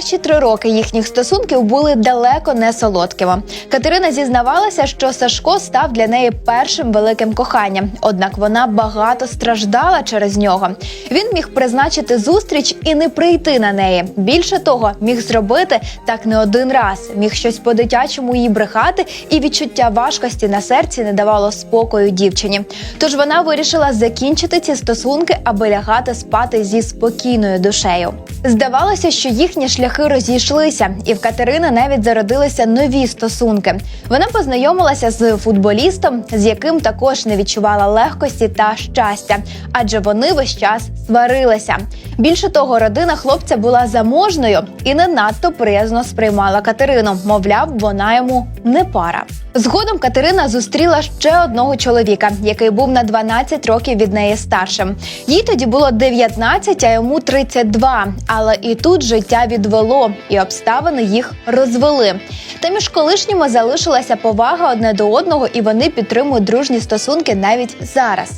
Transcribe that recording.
Перші три роки їхніх стосунків були далеко не солодкими. Катерина зізнавалася, що Сашко став для неї першим великим коханням. Однак вона багато страждала через нього. Він міг призначити зустріч і не прийти на неї. Більше того, міг зробити так не один раз. Міг щось по-дитячому їй брехати, і відчуття важкості на серці не давало спокою дівчині. Тож вона вирішила закінчити ці стосунки, аби лягати спати зі спокійною душею. Здавалося, що їхні шляхи розійшлися, і в Катерини навіть зародилися нові стосунки. Вона познайомилася з футболістом, з яким також не відчувала легкості та щастя, адже вони весь час сварилися. Більше того, родина хлопця була заможною і не надто приязно сприймала Катерину. Мовляв, вона йому не пара. Згодом Катерина зустріла ще одного чоловіка, який був на 12 років від неї старшим. Їй тоді було 19, а йому 32. Але і тут життя відвело, і обставини їх розвели. Та між колишніми залишилася повага одне до одного, і вони підтримують дружні стосунки навіть зараз.